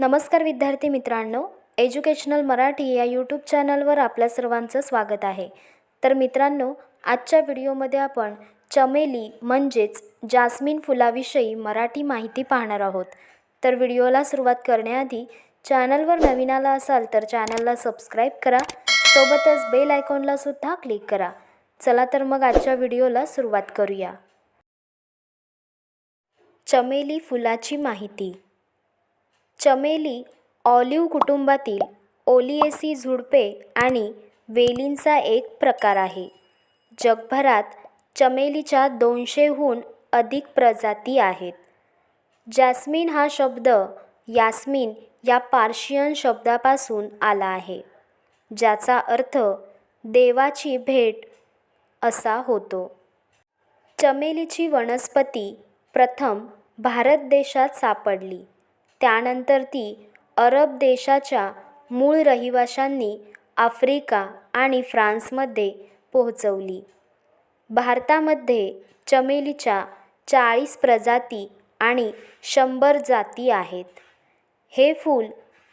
नमस्कार विद्यार्थी मित्रांनो एज्युकेशनल मराठी या यूट्यूब चॅनलवर आपल्या सर्वांचं स्वागत आहे. तर मित्रांनो आजच्या व्हिडिओमध्ये आपण चमेली म्हणजेच जास्मिन फुलाविषयी मराठी माहिती पाहणार आहोत. तर व्हिडिओला सुरुवात करण्याआधी चॅनलवर नवीन आला असाल तर चॅनलला सबस्क्राईब करा सोबतच बेल आयकॉनला सुद्धा क्लिक करा. चला तर मग आजच्या व्हिडिओला सुरुवात करूया. चमेली फुलाची माहिती. चमेली ऑलिव्ह कुटुंबातील ओलिएसी झुडपे आणि वेलींचा एक प्रकार आहे. जगभरात चमेलीच्या दोनशेहून अधिक प्रजाती आहेत. जॅस्मिन हा शब्द यास्मिन या पार्शियन शब्दापासून आला आहे ज्याचा अर्थ देवाची भेट असा होतो. चमेलीची वनस्पती प्रथम भारत देशात सापडली. त्यानंतर ती अरब देशाच्या मूळ रहिवाशांनी आफ्रिका आणि फ्रान्समध्ये पोहोचवली. भारतामध्ये चमेलीच्या चाळीस प्रजाती आणि शंभर जाती आहेत. हे फूल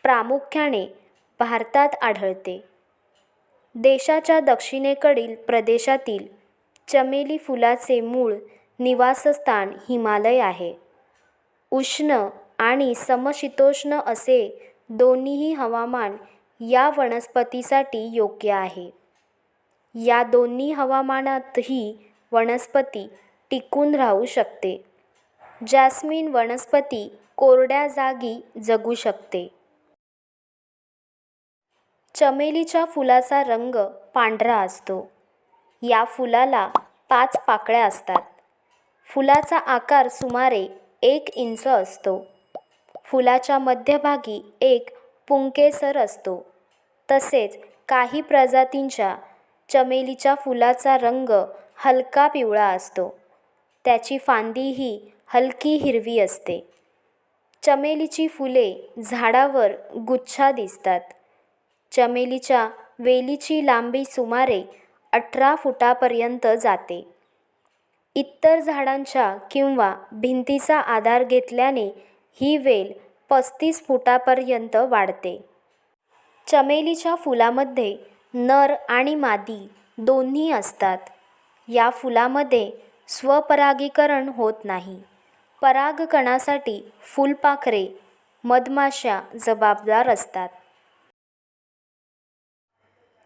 प्रामुख्याने भारतात आढळते. देशाच्या दक्षिणेकडील प्रदेशातील चमेली फुलाचे मूळ निवासस्थान हिमालय आहे. उष्ण आणि समशीतोष्ण असे दोन्हीही हवामान या वनस्पतीसाठी योग्य आहे. या दोन्ही हवामानातही वनस्पती टिकून राहू शकते. जॅस्मिन वनस्पती कोरड्या जागी जगू शकते. चमेलीच्या फुलाचा रंग पांढरा असतो. या फुलाला पाच पाकळ्या असतात. फुलाचा आकार सुमारे एक इंच असतो. फुलाच्या मध्यभागी एक पुंकेसर असतो. तसेच काही प्रजातींच्या चमेलीच्या फुलाचा रंग हलका पिवळा असतो. त्याची फांदी ही हलकी हिरवी असते. चमेलीची फुले झाडावर गुच्छा दिसतात. चमेलीच्या वेलीची लांबी सुमारे अठरा फुटापर्यंत जाते. इतर झाडांच्या किंवा भिंतीचा आधार घेतल्याने ही वेल पस्तीस फुटापर्यंत वाढते. चमेलीच्या फुलामध्ये नर आणि मादी दोन्ही असतात. या फुलामध्ये स्वपरागीकरण होत नाही. परागकणासाठी फुलपाखरे मधमाशा जबाबदार असतात.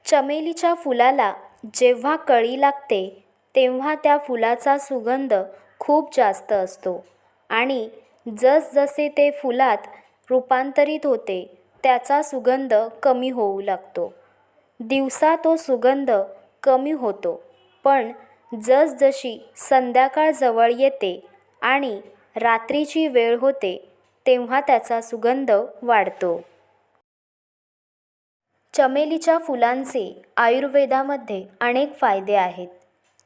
चमेलीच्या फुलाला जेव्हा कळी लागते तेव्हा त्या फुलाचा सुगंध खूप जास्त असतो आणि जसजसे ते फुलात रूपांतरित होते त्याचा सुगंध कमी होऊ लागतो. दिवसा तो सुगंध कमी होतो पण जसजशी संध्याकाळ जवळ येते आणि रात्रीची वेळ होते तेव्हा त्याचा सुगंध वाढतो. चमेलीच्या फुलांचे आयुर्वेदामध्ये अनेक फायदे आहेत.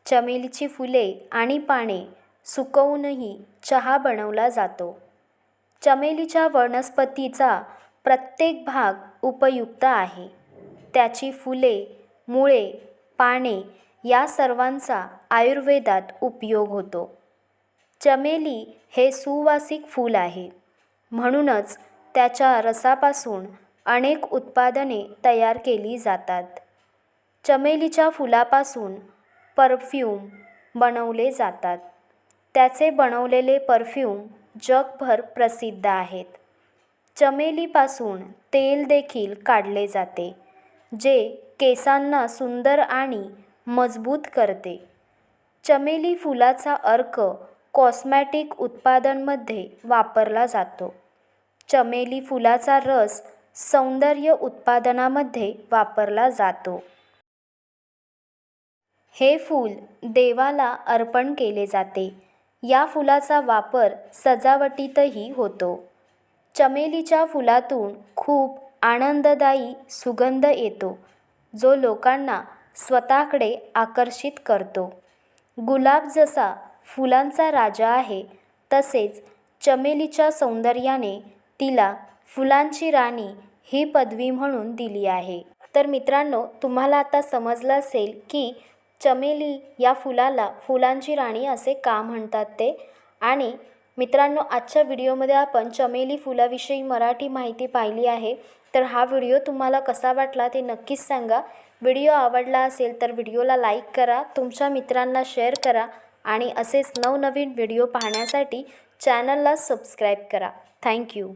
चमेलीची फुले आणि पाने सुकवूनही चहा बनवला जातो. चमेलीच्या वनस्पतीचा प्रत्येक भाग उपयुक्त आहे. त्याची फुले मुळे पाने या सर्वांचा आयुर्वेदात उपयोग होतो. चमेली हे सुवासिक फूल आहे. म्हणूनच त्याच्या रसापासून अनेक उत्पादने तयार केली जातात. चमेलीच्या फुलापासून परफ्यूम बनवले जातात. त्याचे बनवलेले परफ्यूम जगभर प्रसिद्ध आहेत. चमेलीपासून तेल देखील काढले जाते जे केसांना सुंदर आणि मजबूत करते. चमेली फुलाचा अर्क कॉस्मॅटिक उत्पादनमध्ये वापरला जातो. चमेली फुलाचा रस सौंदर्य उत्पादनामध्ये वापरला जातो. हे फूल देवाला अर्पण केले जाते. या फुलाचा वापर सजावटीतही होतो. चमेलीच्या फुलातून खूप आनंददायी सुगंध येतो जो लोकांना स्वतःकडे आकर्षित करतो. गुलाब जसा फुलांचा राजा आहे तसेच चमेलीच्या सौंदर्याने तिला फुलांची राणी ही पदवी म्हणून दिली आहे. तर मित्रांनो तुम्हाला आता समजलं असेल की चमेली या फुलाला फुलांची राणी असे का म्हणतात ते? आणि मित्रांनो आजच्या व्हिडिओमध्ये आपण चमेली फुलाविषयी मराठी माहिती पाहिली आहे. तर हा व्हिडिओ तुम्हाला कसा वाटला ते नक्कीच सांगा. व्हिडिओ आवडला असेल तर व्हिडिओला लाईक करा तुमच्या मित्रांना शेअर करा आणि असेच नवनवीन व्हिडिओ पाहण्यासाठी चॅनलला सबस्क्राईब करा. थँक्यू.